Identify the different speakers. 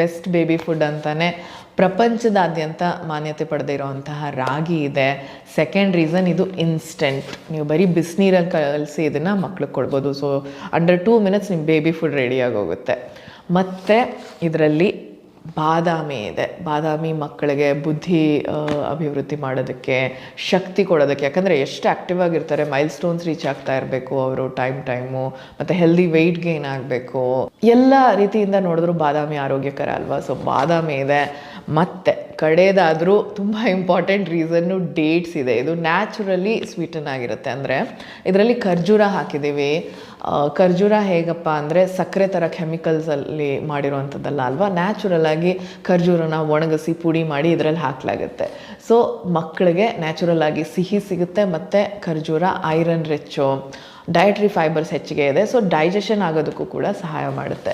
Speaker 1: Best baby food ಅಂತಲೇ ಪ್ರಪಂಚದಾದ್ಯಂತ ಮಾನ್ಯತೆ ಪಡೆದಿರುವಂತಹ ರಾಗಿ ಇದೆ. ಸೆಕೆಂಡ್ ರೀಸನ್ ಇದು ಇನ್ಸ್ಟೆಂಟ್ ನೀವು ಬರೀ ಬಿಸಿನೀರಲ್ಲಿ ಕಲಸಿ ಇದನ್ನು ಮಕ್ಳಿಗೆ ಕೊಡ್ಬೋದು. ಸೊ ಅಂಡರ್ ಟೂ ಮಿನಿಟ್ಸ್ ನಿಮ್ಮ ಬೇಬಿ ಫುಡ್ ರೆಡಿಯಾಗಿ ಹೋಗುತ್ತೆ ಮತ್ತು ಇದರಲ್ಲಿ ಬಾದಾಮಿ ಇದೆ. ಬಾದಾಮಿ ಮಕ್ಕಳಿಗೆ ಬುದ್ಧಿ ಅಭಿವೃದ್ಧಿ ಮಾಡೋದಕ್ಕೆ ಶಕ್ತಿ ಕೊಡೋದಕ್ಕೆ, ಯಾಕಂದರೆ ಎಷ್ಟು ಆ್ಯಕ್ಟಿವ್ ಆಗಿರ್ತಾರೆ ಮೈಲ್ ಸ್ಟೋನ್ಸ್ ರೀಚ್ ಆಗ್ತಾ ಇರಬೇಕು ಅವರು ಟೈಮ್ ಟೈಮು ಮತ್ತು ಹೆಲ್ದಿ ವೆಯ್ಟ್ ಗೇನ್ ಆಗಬೇಕು. ಎಲ್ಲ ರೀತಿಯಿಂದ ನೋಡಿದ್ರು ಬಾದಾಮಿ ಆರೋಗ್ಯಕರ ಅಲ್ವಾ? ಸೊ ಬಾದಾಮಿ ಇದೆ. ಮತ್ತು ಕಡೆಯದಾದರೂ ತುಂಬ ಇಂಪಾರ್ಟೆಂಟ್ ರೀಸನ್ನು ಡೇಟ್ಸ್ ಇದೆ. ಇದು ನ್ಯಾಚುರಲಿ ಸ್ವೀಟನ್ ಆಗಿರುತ್ತೆ. ಅಂದರೆ ಇದರಲ್ಲಿ ಖರ್ಜೂರ ಹಾಕಿದ್ದೀವಿ. ಖರ್ಜೂರ ಹೇಗಪ್ಪ ಅಂದರೆ ಸಕ್ಕರೆ ಥರ ಕೆಮಿಕಲ್ಸಲ್ಲಿ ಮಾಡಿರೋವಂಥದ್ದಲ್ಲ ಅಲ್ವಾ? ನ್ಯಾಚುರಲ್ ಆಗಿ ಖರ್ಜೂರನ ಒಣಗಿಸಿ ಪುಡಿ ಮಾಡಿ ಇದರಲ್ಲಿ ಹಾಕಲಾಗುತ್ತೆ. ಸೊ ಮಕ್ಕಳಿಗೆ ನ್ಯಾಚುರಲ್ ಆಗಿ ಸಿಹಿ ಸಿಗುತ್ತೆ ಮತ್ತು ಖರ್ಜೂರ ಐರನ್ ರಿಚ್ಚು ಡಯಟ್ರಿ ಫೈಬರ್ಸ್ ಹೆಚ್ಚಿಗೆ ಇದೆ. ಸೊ ಡೈಜೆಷನ್ ಆಗೋದಕ್ಕೂ ಕೂಡ ಸಹಾಯ ಮಾಡುತ್ತೆ.